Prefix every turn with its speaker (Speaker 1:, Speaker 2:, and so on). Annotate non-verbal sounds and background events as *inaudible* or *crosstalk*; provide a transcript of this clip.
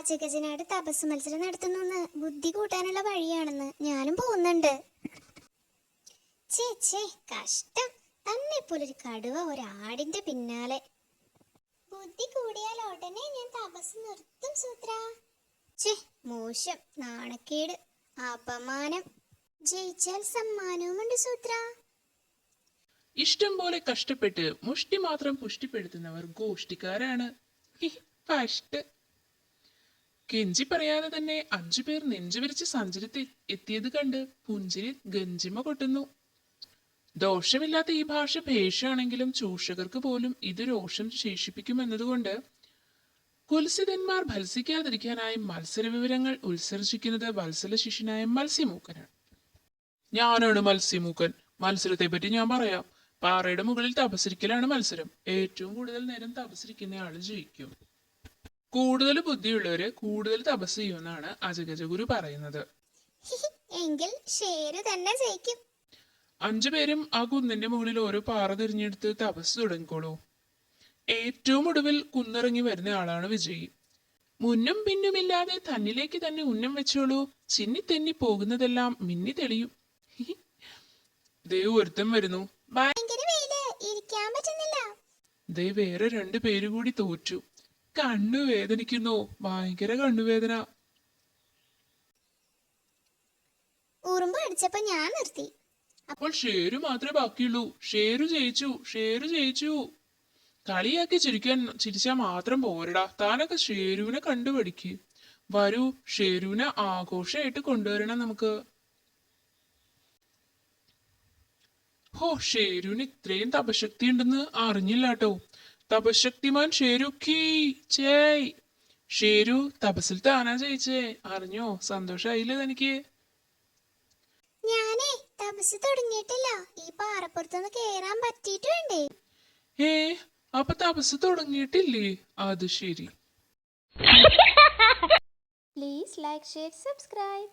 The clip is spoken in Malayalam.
Speaker 1: അജഗജനായിട്ട് തപസ് മത്സരം നടത്തുന്നു ബുദ്ധി കൂട്ടാനുള്ള വഴിയാണെന്ന് ഞാനും പോകുന്നുണ്ട് ചേ ചേ കഷ്ടം. തന്നെ പോലൊരു കടുവ ഒരാടിന്റെ പിന്നാലെ. ബുദ്ധി കൂടിയാൽ ഉടനെ ഞാൻ തപസ് നിർത്തും സൂത്ര. ചേ മോശം. നാണക്കേട്. അപമാനം. ജയിച്ചാൽ സമ്മാനവുമുണ്ട് സൂത്ര.
Speaker 2: ഇഷ്ടം പോലെ കഷ്ടപ്പെട്ട് മുഷ്ടി മാത്രം പുഷ്ടിപ്പെടുത്തുന്നവർ ഗോഷ്ടിക്കാരാണ്. കഷ്ട. കെഞ്ചി പറയാതെ തന്നെ അഞ്ചു പേർ നെഞ്ചുവിരിച്ച് സഞ്ചരിത്ത് എത്തിയത് കണ്ട് പുഞ്ചിരി ഗഞ്ചിമ കൊട്ടുന്നു. ദോഷമില്ലാത്ത ഈ ഭാഷ ഭേഷാണെങ്കിലും ചൂഷകർക്ക് പോലും ഇത് രോഷം ശേഷിപ്പിക്കുമെന്നതുകൊണ്ട് കുൽസിതന്മാർ ഭത്സിക്കാതിരിക്കാനായി മത്സര വിവരങ്ങൾ ഉത്സർജിക്കുന്നത് വത്സല ശിഷ്യനായ മത്സ്യമൂക്കനാണ്. ഞാനാണ് മത്സ്യമൂക്കൻ. മത്സരത്തെ പറ്റി ഞാൻ പറയാം. പാറയുടെ മുകളിൽ തപസരിക്കലാണ് മത്സരം. ഏറ്റവും കൂടുതൽ നേരം തപസരിക്കുന്നയാൾ ജയിക്കും. കൂടുതൽ ബുദ്ധിയുള്ളവര് കൂടുതൽ തപസ് ചെയ്യുമെന്നാണ് അജഗജഗുരു പറയുന്നത്. *laughs*
Speaker 1: എങ്കിൽ ഷേര് തന്നെ ജയിക്കും.
Speaker 2: അഞ്ചു പേരും ആ കുന്നിന്റെ മുകളിൽ ഓരോ പാറ തിരഞ്ഞെടുത്ത് തപസ് തുടങ്ങിക്കോളൂ. ഏറ്റവും ഒടുവിൽ കുന്നിറങ്ങി വരുന്ന ആളാണ് വിജയി. മുന്നും പിന്നുമില്ലാതെ തന്നിലേക്ക് തന്നെ ഉന്നം വെച്ചോളൂ. ചിന്നി തെന്നി പോകുന്നതെല്ലാം മിന്നി തെളിയും. *laughs* ദേ ഒരുത്തം വരുന്നു. ദേ വേറെ രണ്ടു പേര് കൂടി തോറ്റു. കണ്ണു വേദനിക്കുന്നു ഭയങ്കര കണ്ണുവേദന.
Speaker 1: ഉറുമ്പ് അടിച്ചപ്പോ ഞാൻ നിർത്തി.
Speaker 2: അപ്പോൾ ഷേരു മാത്രമേ ബാക്കിയുള്ളൂ. ഷേരു ജയിച്ചു. ഷേരു ജയിച്ചു. കളിയാക്കി ചിരിക്കാൻ ചിരിച്ചാൽ മാത്രം പോരടാ. താനൊക്കെ ഷേരുവിനെ കണ്ടുപഠിക്ക് വരൂ ഷേരുവിനെ ആഘോഷമായിട്ട് കൊണ്ടുവരണം നമുക്ക്. ഹോ ഷേരുവിന് ഇത്രയും തപശക്തി ഉണ്ടെന്ന് അറിഞ്ഞില്ല കേട്ടോ തപശക്തിമാൻ ഷേരു കീ ചേയ് ഷേരു തപസ്സിൽ താനാ ജയിച്ചേ. അറിഞ്ഞോ? സന്തോഷായില്ലേ തനിക്ക്?
Speaker 1: ഞാനേ തപസ് തുടങ്ങിയിട്ടില്ല. ഈ പാറപ്പുറത്തൊന്ന് കേറാൻ പറ്റിയിട്ട് വേണ്ടേ?
Speaker 2: ഏ അപ്പൊ തപസ് തുടങ്ങിയിട്ടില്ലേ? അത് ശരി.
Speaker 1: Please like share subscribe